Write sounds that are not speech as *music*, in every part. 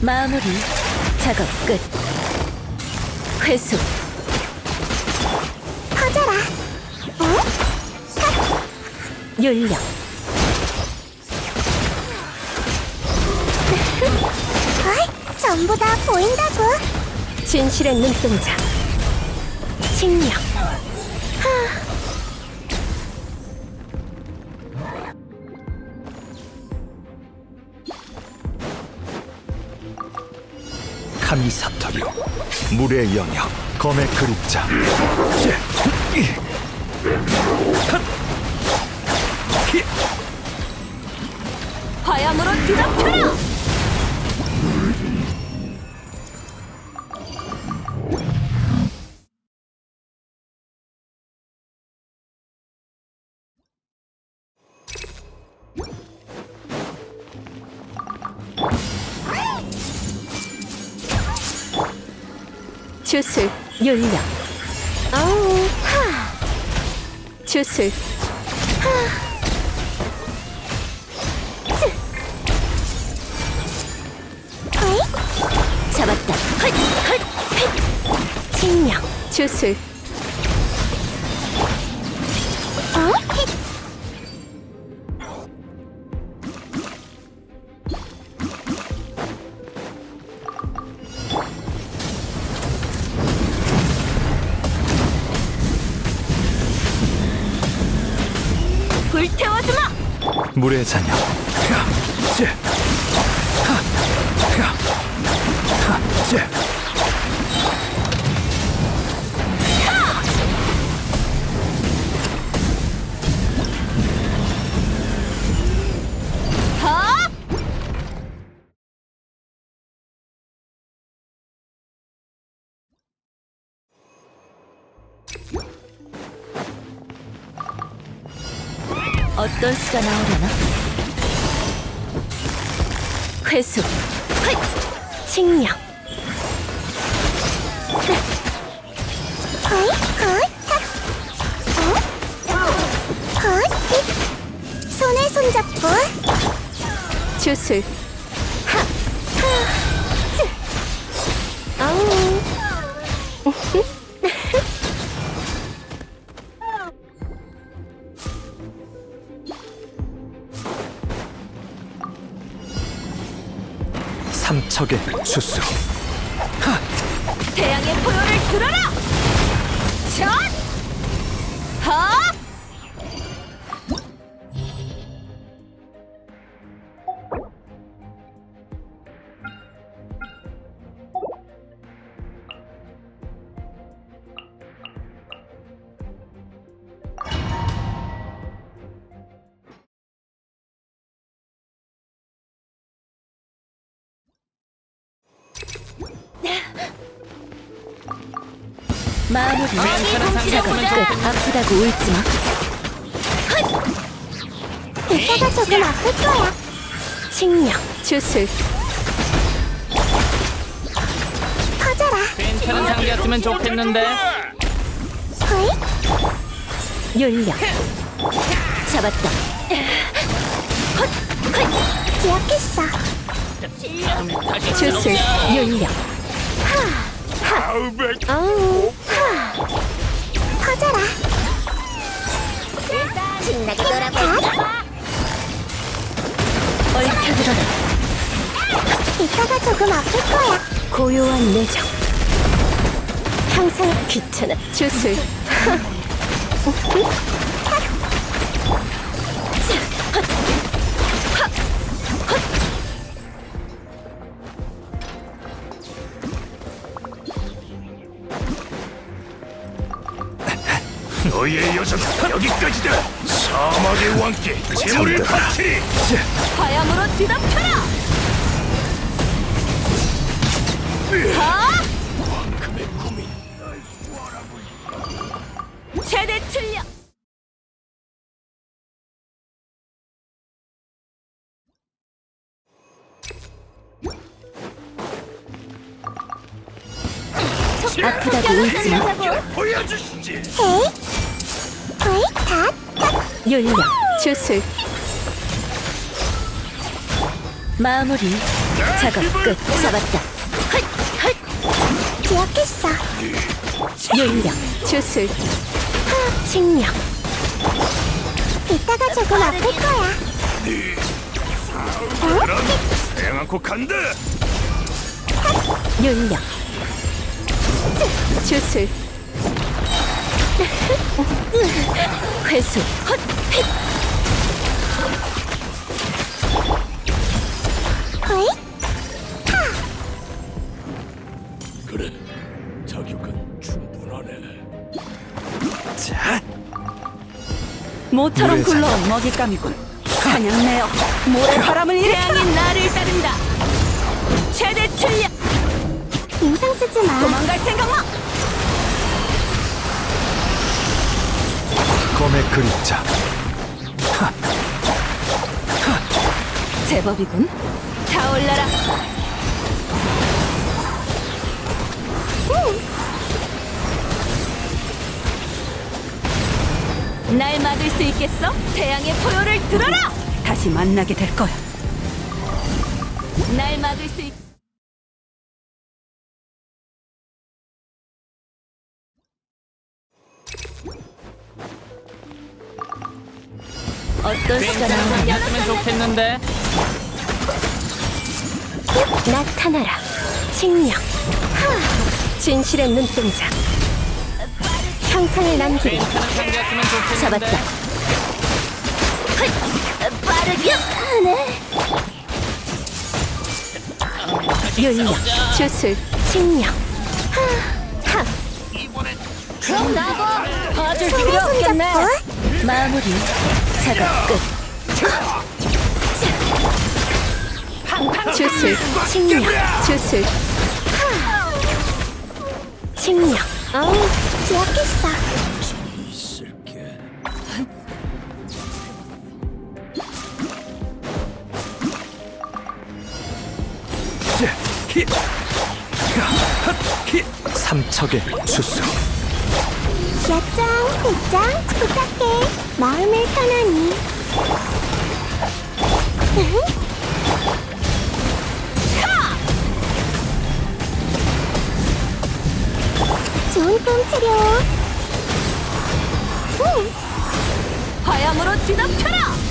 마무리. 작업 끝. 회수. 퍼져라. 어? 윤력 어이, 전부 다 보인다고. 진실의 눈동자. 칭령 물의 영역 검의 그림자. 화염으로 뒤덮여라 주술 윤력 어우, 하. 주술 어이? 잡았다 헛! 헛! 헛! 칭령 주술 물의 잔여 어떤 수가 나오려나? 회수 헛! 칭령. 어? 손에 손잡고. 주술 하! 하! 쯔! 아우 삼척의 수수 태양의 포효를 들어라! 전! 끝 아프다고 울지마. 이따가 조금 아플 거야. 칭령 주술. 퍼져라. 괜찮은 상대였으면 좋겠는데. 어이? 윤력 잡았다. 기억했어. 주술 윤력 아우 퍼져라. 신나게 놀아보자. 얽혀들어라 이따가 조금 아플 거야. 고요한 내정 항상 귀찮아 주술 너의 여정 여기까지다. 사막의 왕께 재물을. 바치리. 제, 화염으로 뒤덮여라 금의 꿈이 최대 출력 아프다고 울지 마 보여주시지. 에 이? 어이? 다. 윤력 주술 마무리 작업 끝. 잡았다. 기억했어. 윤력. 주술. 칭령. 이따가 조금 아플 거야. 그럼 않고 간다. 윤력. 주술. 회수. 헛. 어이? 그래, 자격은 충분하네. 자, 모처럼 굴러온 먹잇감이군. 사냥내어 모래바람을 일으켜. 태양이 나를 따른다. 최대 출력. 인상 쓰지 마. 도망갈 생각 마. 검의 그림자. 제법이군. 타올라라. 날 막을 수 있겠어? 태양의 포효를 들어라! 다시 만나게 될 거야. 날 막을 수 있... 어떤? 상태였으면 좋겠는데. 나타나라. 칭령. 하, 진실의 눈동자. 형상을 남기리. 괜찮은 상태였으면 좋겠는데. 잡았다. 헛, 빠르게 하네. 윤력, 주술, 칭령. 하, 하. 그럼 나고 봐줄 필요 없겠네. 손잡고. 마무리. 작업 끝. 주술, 칭령, 주술. 칭령. 어우, 히. 삼척의 주수. 기아짱, 대짱, 부탁해. 마음을 편안히. 좋은 꿈 차려. 응. 화염으로 뒤덮여라!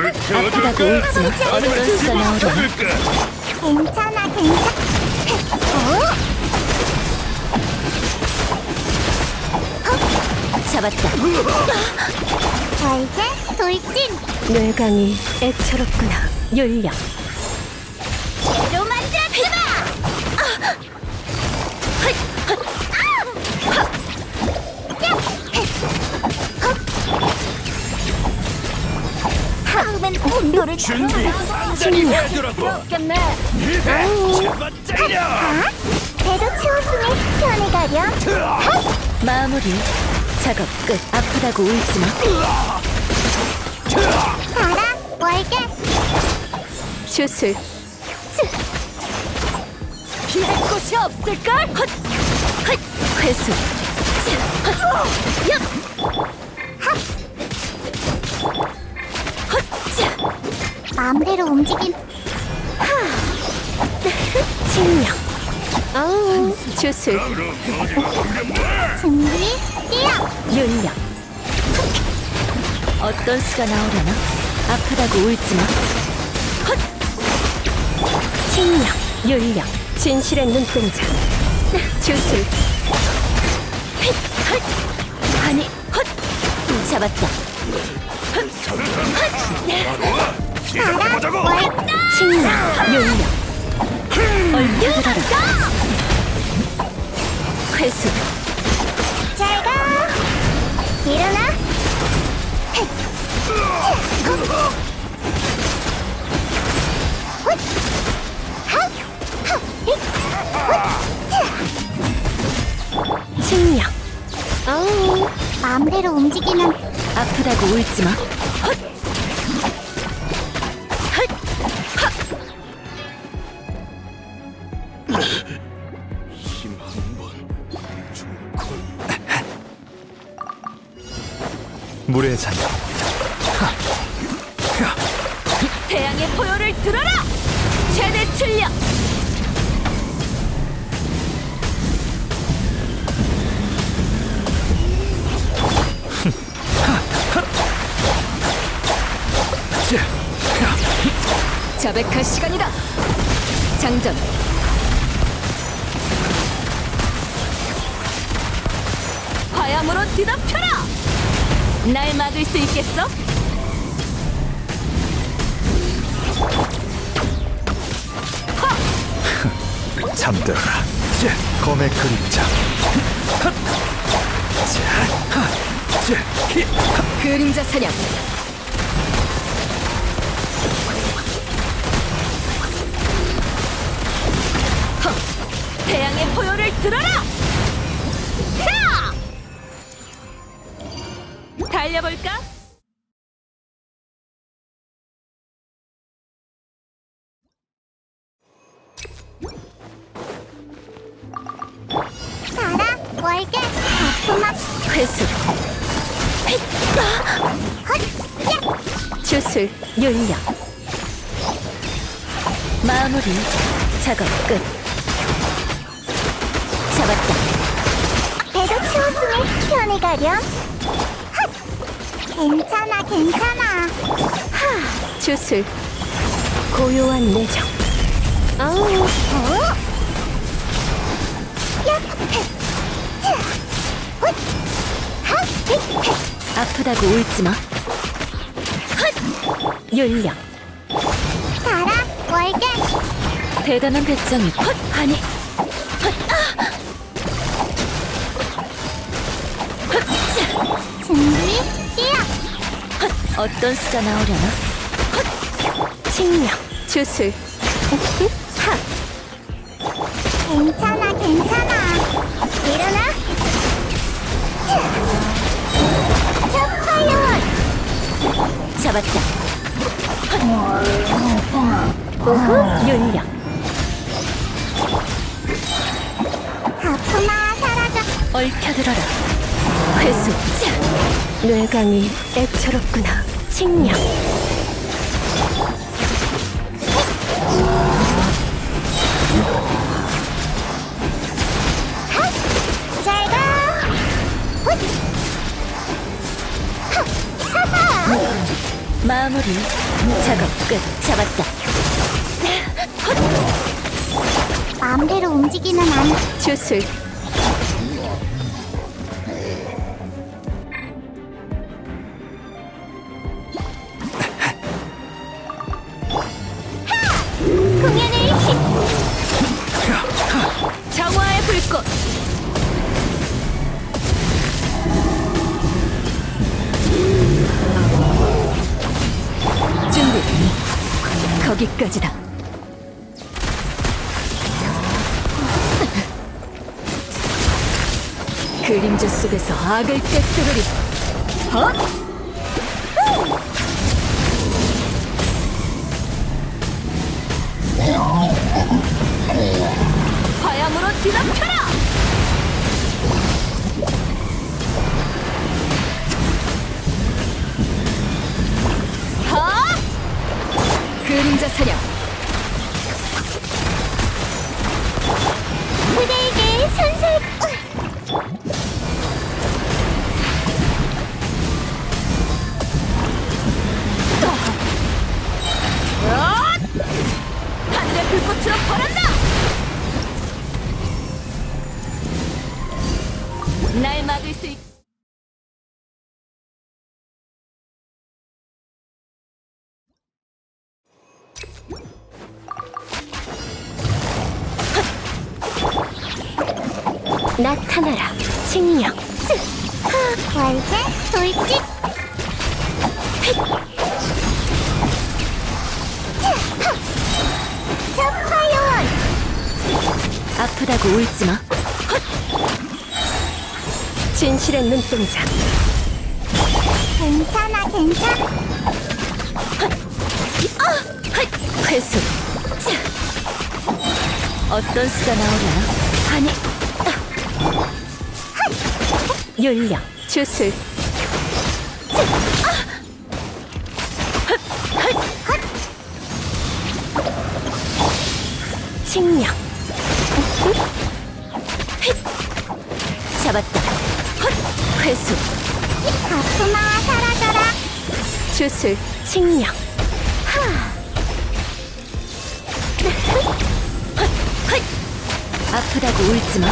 아프다고 울지 마. 어떤 수가 나오려. 괜찮아, 괜찮아. 잡았다. 자, 이제 돌진. 뇌강이 애처롭구나. 윤력. 온도를 준비. 제발 때려 배도 채웠으니 편히 가렴 마무리. 작업 끝. 아프다고 울지 마. 가라 월계 주술. 피할 곳이 없을걸? 헛! 헛! 회수. 헛! 야! 마음대로 움직임 칭령. 어우 주술. 준비 뛰어 윤령. 어떤 수가 나오려나? 아프다고 울지 마. 헛! 칭령. 윤령. 진실의 눈동자. 주술. 핏! 헛! 아니, 헛! 잡았다. 시작해보자고 칭령. 윤령. 얼려들어라. 회수. 잘가 일어나 칭령. 어우 마음대로 움직이면 아프다고 울지 마. 물의 잔 태양의 포효를 들어라! 최대 출력! 자백할 시간이다! 장전! 화염으로 뒤덮여라! 날 막을 수 있겠어? *laughs* 잠들어라 자, 검의 그림자! 그림자 사냥! 헉! 태양의 포효를 들어라! 달려볼까? 가라 월계 아프마 회수! 주술 윤력. 마무리. 작업 끝. 잡았다. 배도 채웠으니 편히 가렴. 헛 괜찮아 괜찮아. 주술. 고요한 내정 어우. 어? 아프다고 울지 마. 윤력 가라 월계. 대단한 배짱이 헛. 아니. 헛. 아! 헛 어떤 수가 나오려나? 헛 칭령 주술. 하! 괜찮아 괜찮아. 일어나. 자, 저 파이어 잡았다. 헛 오후 윤력. 아프마 사라져. 얽혀들어라. 회수. 자! 뇌강이 애처롭구나. 칭령! 마무리. 작업 끝. 잡았다. 마음대로 움직이면 안 주술 거기까지다. 그림자 속에서 악을 꿰뚫으리. 헛! 화염으로 뒤덮여라! 그림자 사냥 적화요원 아프다고 울지 마. 진실의 눈동자. 괜찮아 괜찮아 회수. 어떤 수가 나오나? 아니. 윤령. 주술. 회수. 아프마 사라져라 주술. 칭령. 아프다고 울지 마.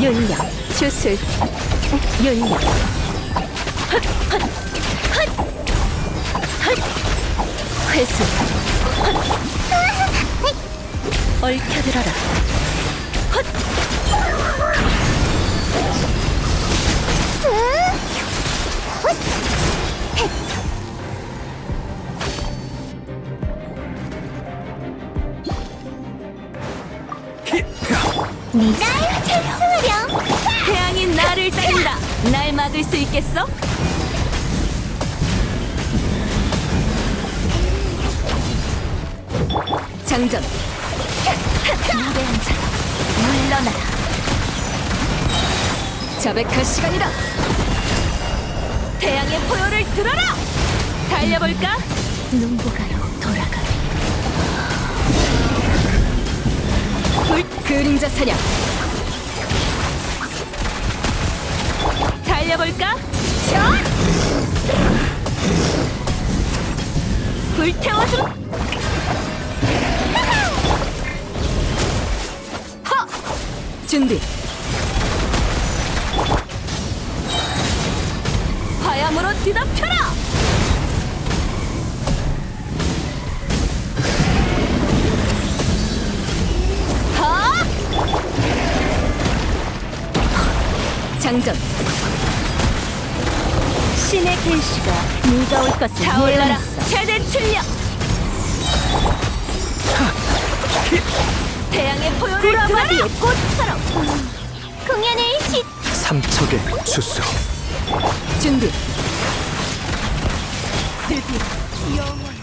윤령, 주술, 윤령. 회수. 얽혀들어라. 날 찬송하렴 태양이 나를 따른다. 날 막을 수 있겠어? 장전. 위대한 자, 물러나라. 자백할 시간이다. 태양의 포효를 들어라. 달려볼까? 눈보가로 돌아가. 불 그림자 사냥. 달려볼까? 전! 불태워주! 허! 준비. 화염으로 뒤덮여라! 하! 장전. 신의 계시가 네가 올 것을 타올라라. 최대 출력! 태양의 포효를 불어버리의 꽃처럼. 공연을 시 삼척의 주수 준비 영원